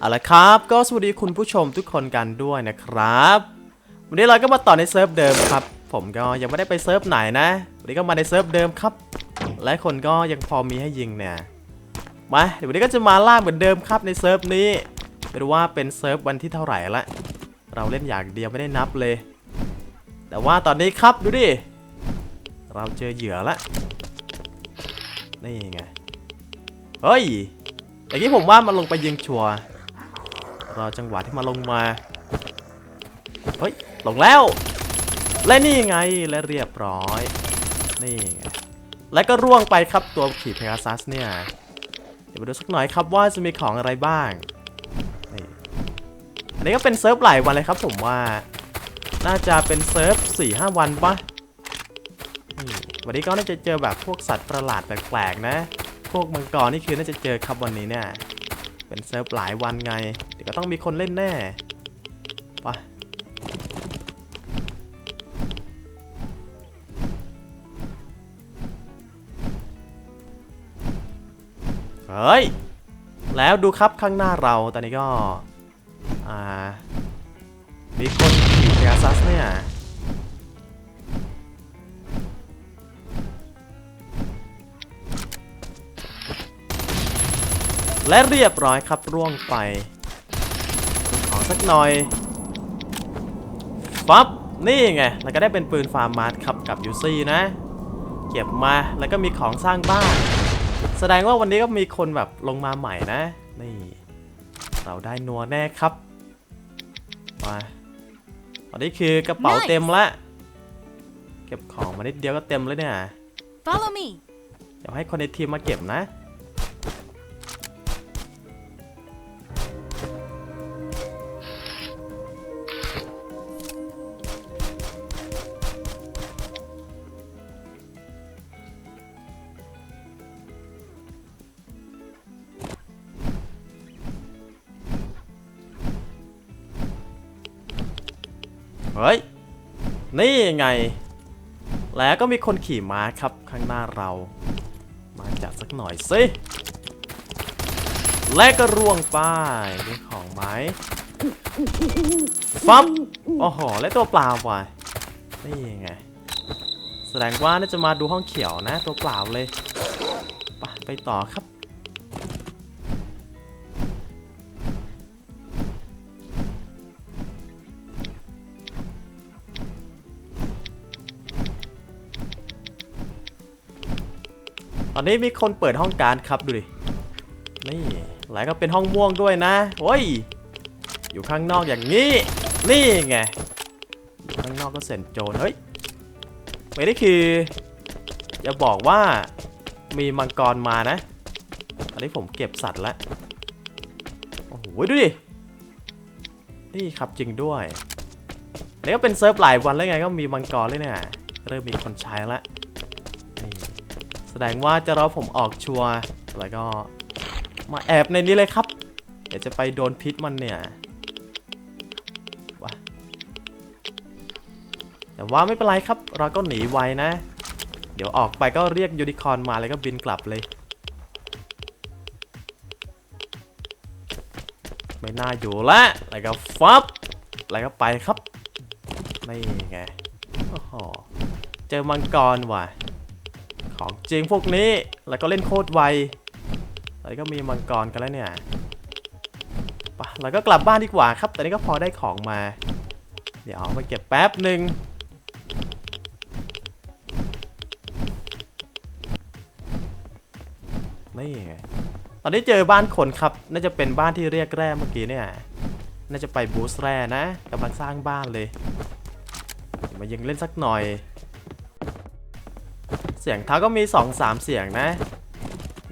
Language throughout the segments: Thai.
เอาละครับ ก็สวัสดีคุณผู้ชมทุกคนกันด้วยนะครับ วันนี้เราก็มาต่อในเซิร์ฟเดิมครับ ผมก็ยังไม่ได้ไปเซิร์ฟไหนนะ วันนี้ก็มาในเซิร์ฟเดิมครับ และคนก็ยังพอมีให้ยิงเนี่ย มาเดี๋ยววันนี้ก็จะมาล่าเหมือนเดิมครับในเซิร์ฟนี้ไม่รู้ว่าเป็นเซิร์ฟวันที่เท่าไหร่ละ เราเล่นอย่างเดียวไม่ได้นับเลย แต่ว่าตอนนี้ครับดูดิ เราเจอเหยื่อละ นี่ไง เฮ้ยอย่างนี้ผมว่ามันลงไปยิงชัวร์ รอจังหวะที่มาลงมา เฮ้ย ลงแล้ว และนี่ไง และเรียบร้อย นี่ไง และก็ร่วงไปครับตัวขี่เพกาซัสเนี่ย เดี๋ยวมาดูสักหน่อยครับว่าจะมีของอะไรบ้าง นี่ อันนี้ก็เป็นเซิร์ฟหลายวันเลยครับผมว่า น่าจะเป็นเซิร์ฟ4-5วันปะวันนี้ก็น่าจะเจอแบบพวกสัตว์ประหลาดแปลกๆนะ พวกมังกรนี่คือน่าจะเจอครับวันนี้เนี่ย เป็นเซิร์ฟหลายวันไง เดี๋ยวก็ต้องมีคนเล่นแน่ไปเฮ้ย แล้วดูครับข้างหน้าเรา ตอนนี้ก็ อ่า มีคนขี่เพกซัสเนี่ย และเรียบร้อยครับร่วงไปขอสักหน่อยปั๊บนี่ไงแล้วก็ได้เป็นปืนฟาร์มมาร์ทครับกับยูซี่นะ เก็บมาแล้วก็มีของสร้างบ้าน แสดงว่าวันนี้ก็มีคนแบบลงมาใหม่นะ นี่ เราได้นัวแน่ครับมาตอนนี้คือกระเป๋า Nice เต็มละเก็บของมานิดเดียวก็เต็มแล้วเนี่ย Follow me. เดี๋ยวให้คนในทีมมาเก็บนะ ไง แล้วก็มีคนขี่ม้าครับข้างหน้าเรา มาจัดสักหน่อยสิและก็ร่วงไป้ายนี่ของไม้ฟับโอ้โหและตัวเปล่าว่ะนี่ไง แสดงว่าน่าจะมาดูห้องเขียวนะ ตัวเปล่าเลย ไปไปต่อครับ อนนี้มีคนเปิดห้องการดครับดูดิ นี่แล้วก็เป็นห้องม่วงด้วยนะโอ้ย อยู่ข้างนอกอย่างนี้ นี่ไง ข้างนอกก็เซ็นโจรเฮ้ยไม่ได้คือจะบอกว่ามีมังกรมานะอันนี้ผมเก็บสัตว์แล้ว โอ้โหดูดิ นี่ครับจริงด้วยนี่ก็เป็นเซิร์ฟหลายวันแล้วไงก็มีมังกรเลยเนี่ย เริ่มมีคนใช้แล้ว ดงว่าจะรอผมออกชัวร์แล้วก็มาแอบในนี้เลยครับ เดี๋ยวจะไปโดนพิษมันเนี่ยว้าแต่ว่าไม่เป็นไรครับ เราก็หนีไวนะ เดี๋ยวออกไปก็เรียกยูนิคอร์นมาแล้วก็บินกลับเลย ไม่น่าอยู่ละแล้วก็ฟับแล้วก็ไปครับ นี่ไงโอ้โหเจอมังกรว่ะ ของจริงพวกนี้ แล้วก็เล่นโคตรไวแล้วก็มีมังกรกันแล้วเนี่ยไปะแล้วก็กลับบ้านดีกว่าครับ แต่นี้ก็พอได้ของมา เดี๋ยวเอาไปเก็บแป๊บหนึ่งนี่ตอนนี้เจอบ้านคนครับ น่าจะเป็นบ้านที่เรียกแร่เมื่อกี้เนี่ย น่าจะไปบูสต์แร่นะกำลังสร้างบ้านเลย มายิงเล่นสักหน่อย เสียงเท้าก็มี 2 3 เสียงนะ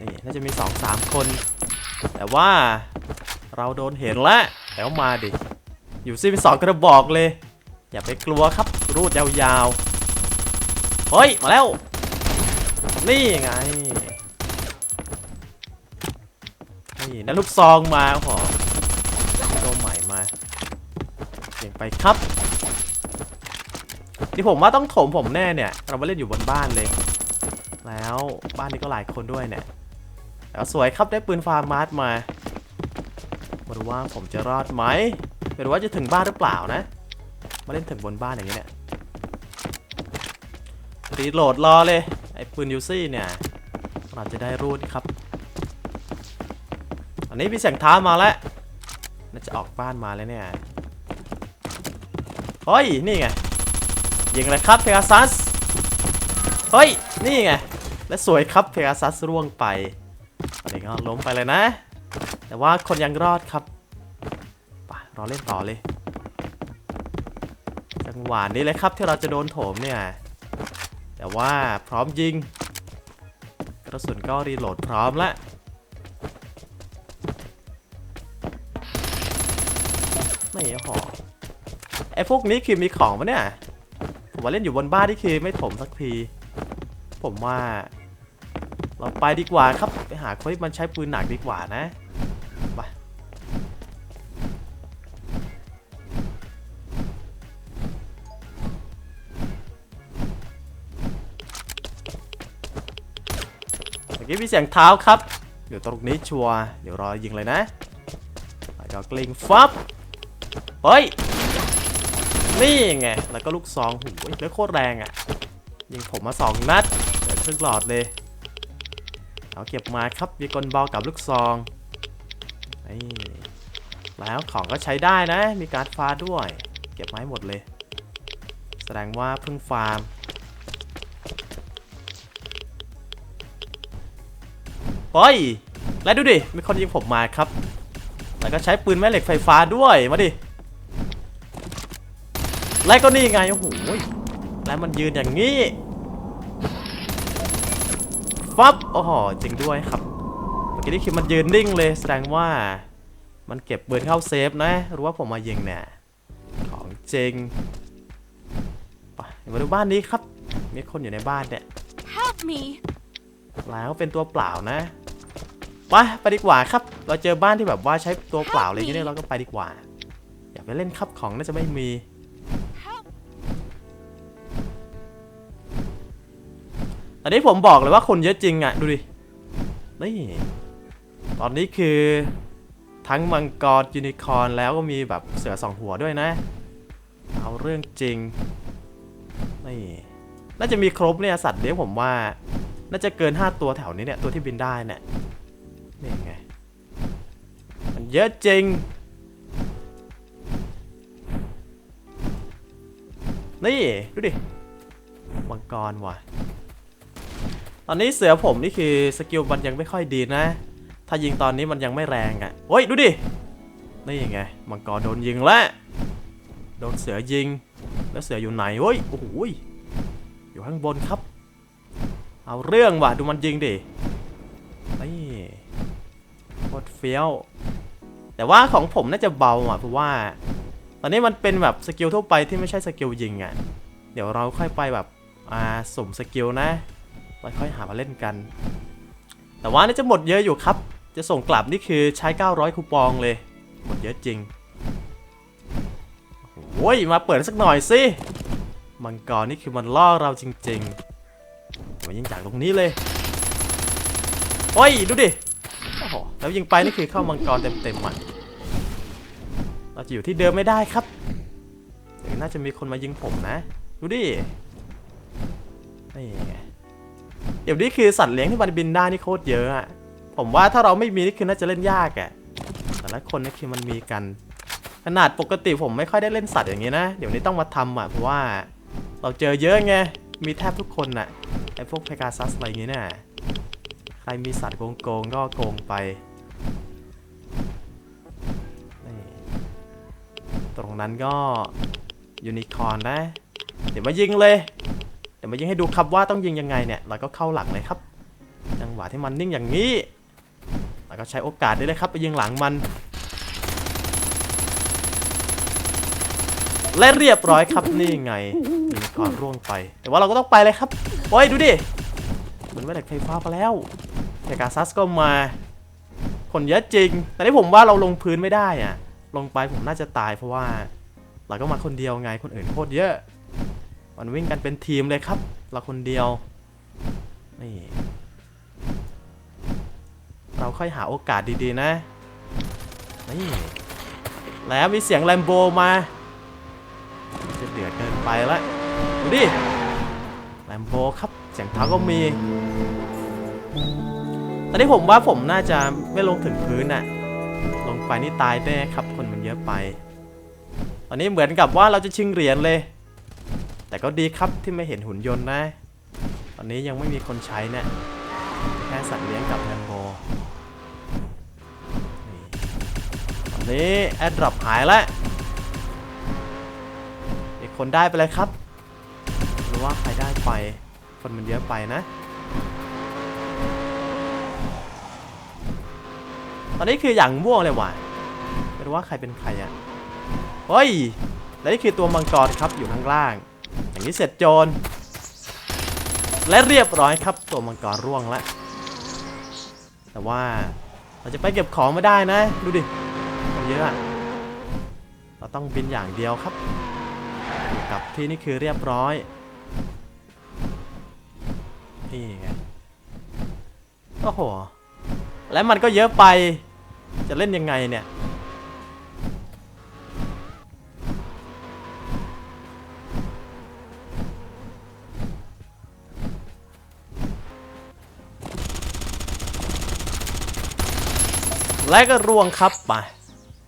นี่น่าจะมี 2 3 คน แต่ว่าเราโดนเห็นแล้วแล้วมาดิ อยู่ซิมีสองกระบอกเลย อย่าไปกลัวครับ รูดยาวๆ เฮ้ย มาแล้ว นี่ไง นี่นั่นลูกซองมาโอ้โหตัวใหม่มาเก่งไปครับนี่ผมว่าต้องถมผมแน่เนี่ย เรามาเล่นอยู่บนบ้านเลย แล้วบ้านนี้ก็หลายคนด้วยเนี่ยแล้วสวยครับได้ปืนฟาร์มาร์ทมาบนดูว่าผมจะรอดไหมไม่รู้ว่าจะถึงบ้านหรือเปล่านะ มาเล่นถึงบนบ้านอย่างนี้เนี่ยรีโหลดรอเลยไอ้ปืนยูซี่เนี่ยเราจะได้รูดครับ อันนี้มีเสียงท้ามาแล้วน่าจะออกบ้านมาแล้วเนี่ยเฮ้ยนี่ไงยิงเลยครับเพกาซัสเฮ้ยนี่ไง และสวยครับเพกาซัสร่วงไปตอนนี้ก็ล้มไปเลยนะ แต่ว่าคนยังรอดครับไปรอเล่นต่อเลย จังหวะนี้เลยครับที่เราจะโดนโถมเนี่ย แต่ว่าพร้อมยิง กระสุนก็รีโหลดพร้อมแล้วไม่หอไอ้พวกนี้คือมีของปะเนี่ยผมว่าเล่นอยู่บนบ้านที่คือไม่ถมสักที ผมว่า เราไปดีกว่าครับ ไปหาคนที่มันใช้ปืนหนักดีกว่านะไปเมื่อกี้มีเสียงเท้าครับอยู่ตรงนี้ชัวร์เดี๋ยวรอยิงเลยนะแล้วก็กลิงฟับเฮ้ย นี่ไง แล้วก็ลูกซองหูยแล้วโคตรแรงอะ ยิงผมมาสองนัดเหลือครึ่งหลอดเลย เอาเก็บมาครับมีกลบอลกับลูกซองนี่แล้วของก็ใช้ได้นะ มีการดฟ้าด้วย เก็บไม้หมดเลย แสดงว่าเพิ่งฟาร์ม เฮ้ย แล้วดูดิ มีคนยิงผมมาครับ แล้วก็ใช้ปืนแม่เหล็กไฟฟ้าด้วย มาดิ และก็นี่ไง โอ้โห แล้วมันยืนอย่างนี้ ฟับโอ้โหจริงด้วยครับเมื่อกี้นี่คือมันยืนนิ่งเลย แสดงว่ามันเก็บปืนเข้าเซฟนะรู้ว่าผมมายิงเนี่ยของจริงไปมาดูบ้านนี้ครับ มีคนอยู่ในบ้านเนี่ย Help me! แล้วเป็นตัวเปล่านะไปไปดีกว่าครับ เราเจอบ้านที่แบบว่าใช้ตัวเปล่าอะไรอย่างเงี้ยเราก็ไปดีกว่า อย่าไปเล่นครับของน่าจะไม่มี อันนี้ผมบอกเลยว่าคนเยอะจริงอะ ดูดิ นี่ ตอนนี้คือ ทั้งมังกรยูนิคอร์นแล้วก็มีแบบเสือสองหัวด้วยนะ เอาเรื่องจริง นี่ น่าจะมีครบเนี่ยสัตว์เลี้ยงผมว่า น่าจะเกิน 5 ตัวแถวนี้เนี่ย ตัวที่บินได้เนี่ย นี่ไง มันเยอะจริงนี่ ดูดิมังกรว่ะ ตอนนี้เสือผมนี่คือสกิลมันยังไม่ค่อยดีนะ ถ้ายิงตอนนี้มันยังไม่แรงอะ่ะโอ้ยดูดิ นี่ยังไง มังกรโดนยิงแล้ว โดนเสือยิง แล้วเสืออยู่ไหนโอ้ย โอ้โหอยู่ข้างบนครับ เอาเรื่องว่ะ ดูมันยิงดิ นี่โคตรเฟี้ยว แต่ว่าของผมน่าจะเบาอะเพราะว่า ตอนนี้มันเป็นแบบสกิลทั่วไปที่ไม่ใช่สกิลยิงอะ เดี๋ยวเราค่อยไปแบบ อ่าสุ่มสกิลนะ แล้วค่อยหามาเล่นกัน แต่ว่านี่จะหมดเยอะอยู่ครับ จะส่งกลับนี่คือใช้ 900 คูปองเลย หมดเยอะจริงโอ้ยมาเปิดสักหน่อยสิ มังกรนี่คือมันล่อเราจริงๆมายิงจากตรงนี้เลยโอ้ยดูดิโอ้โหแล้วยิงไปนี่คือเข้ามังกรเต็มๆอะเราจะอยู่ที่เดิมไม่ได้ครับน่าจะมีคนมายิงผมนะ ดูดิ นี่ไง เดี๋ยวนี้คือสัตว์เลี้ยงที่มันบินได้นี่โคตรเยอะอะผมว่าถ้าเราไม่มีนี่คือน่าจะเล่นยากอะแต่ละคนนี่คือมันมีกัน ขนาดปกติผมไม่ค่อยได้เล่นสัตว์อย่างนี้นะ เดี๋ยวนี้ต้องมาทำอะเพราะว่าเราเจอเยอะไง มีแทบทุกคนน่ะไอพวกเพกาซัสอะไรอย่างงี้น่ะใครมีสัตว์โกงๆก็โกงไป ตรงนั้นก็ยูนิคอร์นนะ เดี๋ยวมายิงเลย ดี๋ยวมายิงให้ดูครับว่าต้องยิงยังไงเนี่ย เราก็เข้าหลังเลยครับ จังหวะที่มันนิ่งอย่างนี้แล้วก็ใช้โอกาสได้เลยครับ ไปยิงหลังมัน และเรียบร้อยครับนี่ไงยิงก่อนร่วงไป แต่ว่าเราก็ต้องไปเลยครับโอ้ยดูดิเหมือนว่าเหล็กไฟฟ้าไปแล้วแต่กาซัสก็มา คนเยอะจริง แต่ที่ผมว่าเราลงพื้นไม่ได้อะลงไปผมน่าจะตายเพราะว่า เราก็มาคนเดียวไงคนอื่นโคตรเยอะ มันวิ่งกันเป็นทีมเลยครับ เราคนเดียว นี่ เราค่อยหาโอกาสดีๆนะ นี่ แล้วมีเสียงแลมโบมา จะเดือดเกินไปละดูดิ แลมโบครับ เสียงเท้าก็มี ตอนนี้ผมว่าผมน่าจะไม่ลงถึงพื้นน่ะลงไปนี่ตายแน่ครับ คนมันเยอะไป ตอนนี้เหมือนกับว่าเราจะชิงเหรียญเลย แต่ก็ดีครับที่ไม่เห็นหุ่นยนต์นะ ตอนนี้ยังไม่มีคนใช้เนี่ยแค่สัตว์เลี้ยงกับแลมโบตอนนี้แอดดรอปหายแล้วอีกคนได้ไปเลยครับหรือว่าใครได้ไป คนมันเยอะไปนะ ตอนนี้คืออย่างม่วงเลยว่ะไม่รู้ว่าใครเป็นใครอะเฮ้ยและนี่คือตัวมังกรครับอยู่ข้างล่าง อย่างนี้เสร็จโจร และเรียบร้อยครับตัวมังกรร่วงแล้วแต่ว่าเราจะไปเก็บของไม่ได้นะ ดูดิเยอะเราต้องบินอย่างเดียวครับกับที่นี่คือเรียบร้อย นี่ไงโอ้โห และมันก็เยอะไป จะเล่นยังไงเนี่ย และก็ร่วงครับไป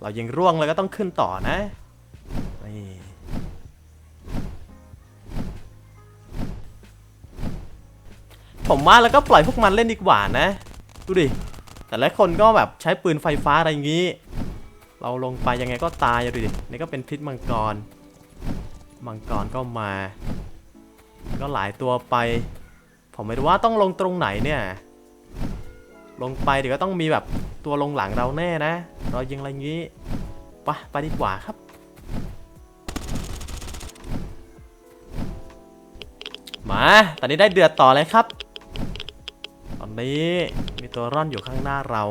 เรายังร่วงแล้วก็ต้องขึ้นต่อนะนี่ผมว่าแล้วก็ปล่อยพวกมันเล่นดีกว่านะ ดูดิ แต่ละคนก็แบบใช้ปืนไฟฟ้าอะไรอย่างนี้ เราลงไปยังไงก็ตายดูดิ นี่ก็เป็นพิษมังกร มังกรก็มา ก็หลายตัวไป ผมไม่รู้ว่าต้องลงตรงไหนเนี่ย ลงไปเดี๋ยวก็ต้องมีแบบตัวลงหลังเราแน่นะ เรายิงอะไรงี้ปะไปดีกว่าครับ มาตอนนี้ได้เดือดต่อเลยครับ ตอนนี้มีตัวร่อนอยู่ข้างหน้าเรา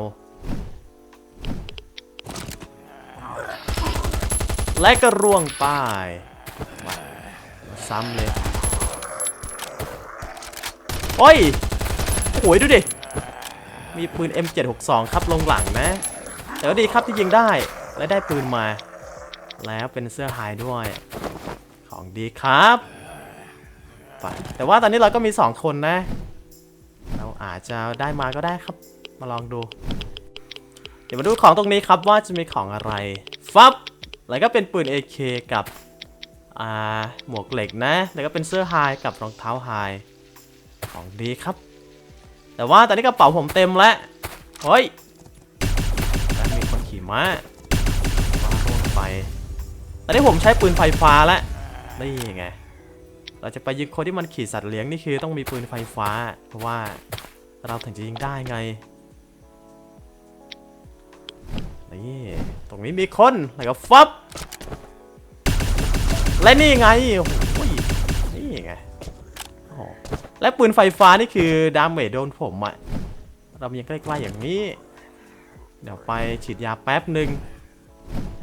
และก็ร่วงไป้ายซ้ำเลย โอ้ยโอ้ยดูดิ มีปืน M762 ครับลงหลังนะแต่ก็ดีครับที่ยิงได้ และได้ปืนมา แล้วเป็นเสื้อไฮด้วย ของดีครับไปแต่ว่าตอนนี้เราก็มี 2 คนนะ เราอาจจะได้มาก็ได้ครับ มาลองดู เดี๋ยวมาดูของตรงนี้ครับว่าจะมีของอะไร ฟับ แล้วก็เป็นปืน AK กับอาหมวกเหล็กนะ แล้วก็เป็นเสื้อไฮกับรองเท้าไฮของดีครับ แต่ว่าตอนนี้กระเป๋าผมเต็มแล้วเฮ้ยแล้มีคนขี่ม้ามาลงไปตอนนี้ผมใช้ปืนไฟฟ้าแล้วนี่ไงเราจะไปยิงคนที่มันขี่สัตว์เลี้ยงนี่คือต้องมีปืนไฟฟ้า เพราะว่าเราถึงจะยิงได้ไงนี่ตรงนี้มีคนแล้วก็ฟับและนี่ไงโอ้ และปืนไฟฟ้านี่คือดาเมจโดนผมอะเรายังใกล้ๆอย่างนี้ เดี๋ยวไปฉีดยาแป๊บหนึ่ง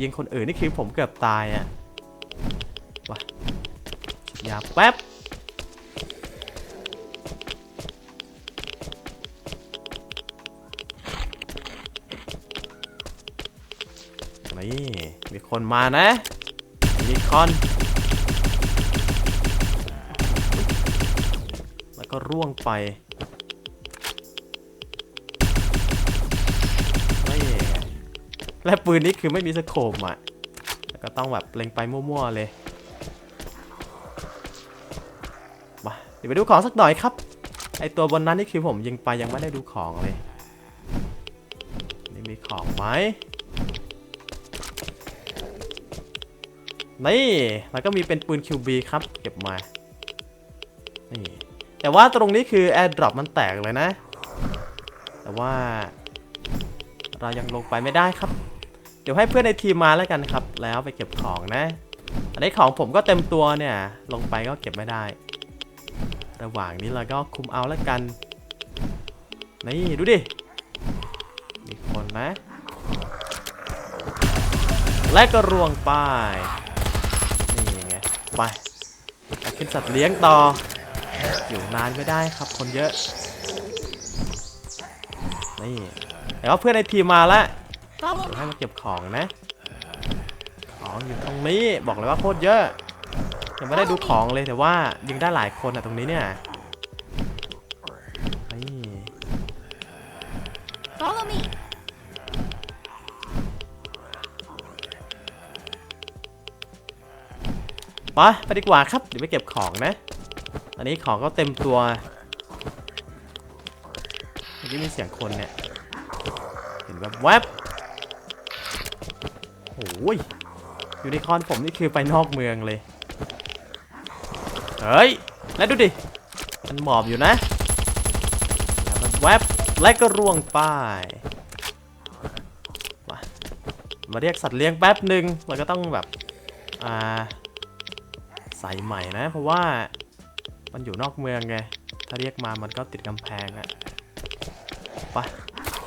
ยิงคนอื่นนี่คือผมเกือบตายอะไปฉีดยาแป๊บนี่มีคนมานะมีคอน ก็ร่วงไปไม่และปืนนี้คือไม่มีสโคปอะแล้วก็ต้องแบบเล็งไปมั่วๆเลยมาเดี๋ยวไปดูของสักหน่อยครับ ไอตัวบนนั้นนี่คือผมยิงไปยังไม่ได้ดูของเลย นี่มีของไหมนี่ แล้วก็มีเป็นปืน QB ครับ เก็บมา นี่ แต่ว่าตรงนี้คือ Airdrop มันแตกเลยนะ แต่ว่า เรายังลงไปไม่ได้ครับ เดี๋ยวให้เพื่อนในทีมมาแล้วกันครับ แล้วไปเก็บของนะ อันนี้ของผมก็เต็มตัวเนี่ย ลงไปก็เก็บไม่ได้ ระหว่างนี้เราก็คุมเอาแล้วกัน นี่ดูดิ มีคนนะ และก็รวงไป้ายนี่ไง ไปขึ้นสัตว์เลี้ยงต่อ อยู่นานไม่ได้ครับคนเยอะ นี่แต่ว่าเพื่อนในทีมมาแล้วเดี๋ยวให้มาเก็บของนะ ของอยู่ตรงนี้บอกเลยว่าโคตรเยอะ ยังไม่ได้ดูของเลยแต่ว่ายิงได้หลายคนอะตรงนี้เนี่ยนี่ไปไปดีกว่าครับเดี๋ยวไปเก็บของนะ อันนี้ของก็เต็มตัวเมื่อกี้มีเสียงคนเนี่ย เห็นแบบแวบโอ้ยยูนิคอนผมนี่คือไปนอกเมืองเลย เฮ้ย แล้วดูดิ มันหมอบอยู่นะ แล้วมันแวบและก็ร่วงไป้ายมามาเรียกสัตว์เลี้ยงแป๊บหนึ่งเราก็ต้องแบบ อ่า ใส่ใหม่นะ เพราะว่า มันอยู่นอกเมืองไง ถ้าเรียกมามันก็ติดกำแพงอะไป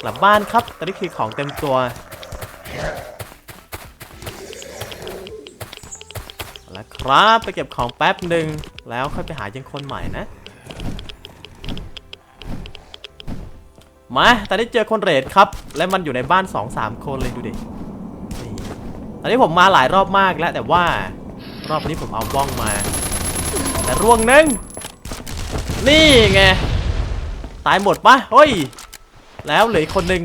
กลับบ้านครับตอนนี้คือของเต็มตัว แล้วครับไปเก็บของแป๊บหนึ่งแล้วค่อยไปหายังคนใหม่นะ มาตอนนี้เจอคนเรดครับ และมันอยู่ในบ้าน 2-3 คนเลยดูดินี่ตอนนี้ผมมาหลายรอบมากแล้วแต่ว่ารอบนี้ผมเอาบ้องมา แต่ร่วงหนึ่ง นี่ไง ตายหมดปะเฮ้ย แล้วเหลืออีกคนหนึ่ง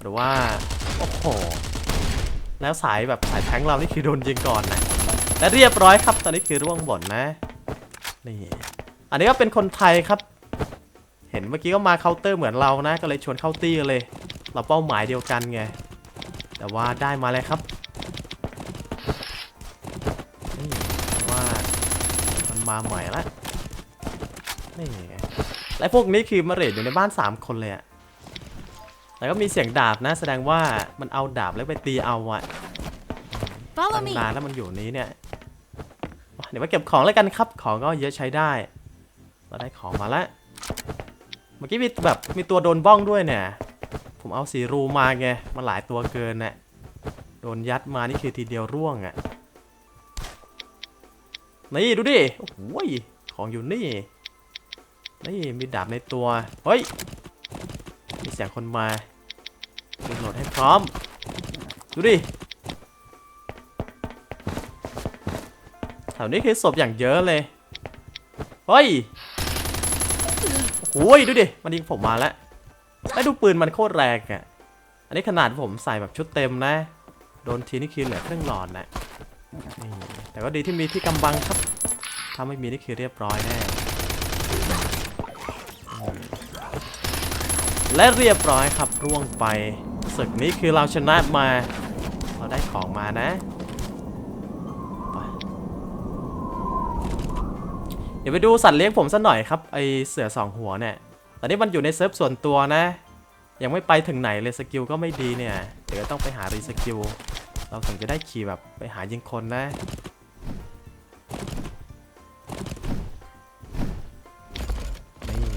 หรือว่า โอ้โห แล้วสายแบบสายแทงเรานี่คือโดนยิงก่อนนะ และเรียบร้อยครับ ตอนนี้คือร่วงบ่นนะ นี่ อันนี้ก็เป็นคนไทยครับ เห็นเมื่อกี้ก็มาเคาน์เตอร์เหมือนเรานะ ก็เลยชวนเข้าตี้เลย เราเป้าหมายเดียวกันไง แต่ว่าได้มาเลยครับนี่ว่า มันมาใหม่ละนี่ไงและพวกนี้คือมาเรดอยู่ในบ้าน 3 คนเลยอะแต่ก็มีเสียงดาบนะ แสดงว่ามันเอาดาบแล้วไปตีเอาอะ Follow ตั้ง me. นานแล้วมันอยู่นี้เนี่ย เดี๋ยวมาเก็บของแล้วกันครับ ของก็เยอะใช้ได้ เราได้ของมาแล้ว เมื่อกี้มีแบบมีตัวโดนบ้องด้วยเนี่ย ผมเอาสีรูมาไง มันหลายตัวเกินน่ะ โดนยัดมานี่คือทีเดียวร่วงอะ นี่ดูดิ โอ้โหของอยู่นี่ นี่มีดาบในตัว เฮ้ย มีเสียงคนมารีโหลดให้พร้อม ดูดิ แถวนี้คือศพอย่างเยอะเลย เฮ้ยโอ้ยดูดิ มันยิงผมมาแล้วแล้ดูปืนมันโคตรแรงอะอันนี้ขนาดผมใส่แบบชุดเต็มนะ โดนทีนี่คือเหลือเครื่องหลอดนะนี่ แต่ก็ดีที่มีที่กำบังครับ ถ้าไม่มีนี่คือเรียบร้อยแน่ และเรียบร้อยครับร่วงไปศึกนี้คือเราชนะมา เราได้ของมานะเดี๋ยวไปดูสัตว์เลี้ยงผมสักหน่อยครับไอเสือสองหัวเนี่ย ตอนนี้มันอยู่ในเซิร์ฟส่วนตัวนะ ยังไม่ไปถึงไหนเลยสกิลก็ไม่ดีเนี่ย เดี๋ยวต้องไปหารีสกิล เราถึงจะได้ขี่แบบไปหายิงคนนะ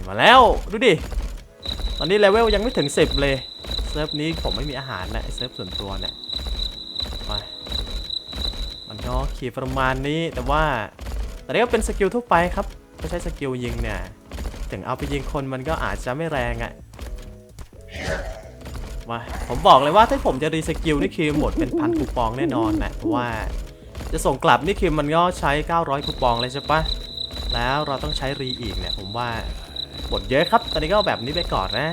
มาแล้วดูดิ ตอนนี้เลเวลยังไม่ถึง 10 เลย เซิร์ฟนี้ผมไม่มีอาหารนะเซิร์ฟส่วนตัวเนี่ยไปมันก็ขี่ประมาณนี้แต่ว่าแต่นี่ก็เป็นสกิลทั่วไปครับไม่ใช่สกิลยิงเนี่ยถึงเอาไปยิงคนมันก็อาจจะไม่แรงอะ่ะมาผมบอกเลยว่าถ้าผมจะรีสกิลนี่คือหมดเป็นพันคูปองแน่นอนนะเพราะว่าจะส่งกลับนี่คือมันก็ใช้ 900คูปองเลยใช่ปะแล้วเราต้องใช้รีอีกเนี่ยผมว่า หมดเยอะครับ ตอนนี้ก็แบบนี้ไปก่อนนะ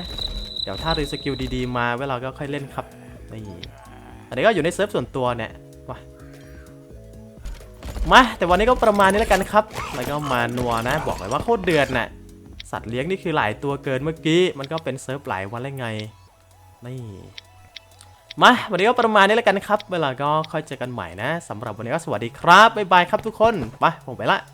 เดี๋ยวถ้ารีสกิลดีๆมาเวลาก็ค่อยเล่นครับ นี่ ตอนนี้ก็อยู่ในเซิร์ฟส่วนตัวเนี่ยมามา แต่วันนี้ก็ประมาณนี้แล้วกันครับ แล้วก็มานัวนะ บอกเลยว่าโคตรเดือดน่ะ สัตว์เลี้ยงนี่คือหลายตัวเกินเมื่อกี้ มันก็เป็นเซิร์ฟหลายวันแล้วไง นี่มา วันนี้ก็ประมาณนี้แล้วกันครับ เวลาก็ค่อยเจอกันใหม่นะสำหรับวันนี้ก็สวัสดีครับ บ๊ายบายครับทุกคน ไป ผมไปละ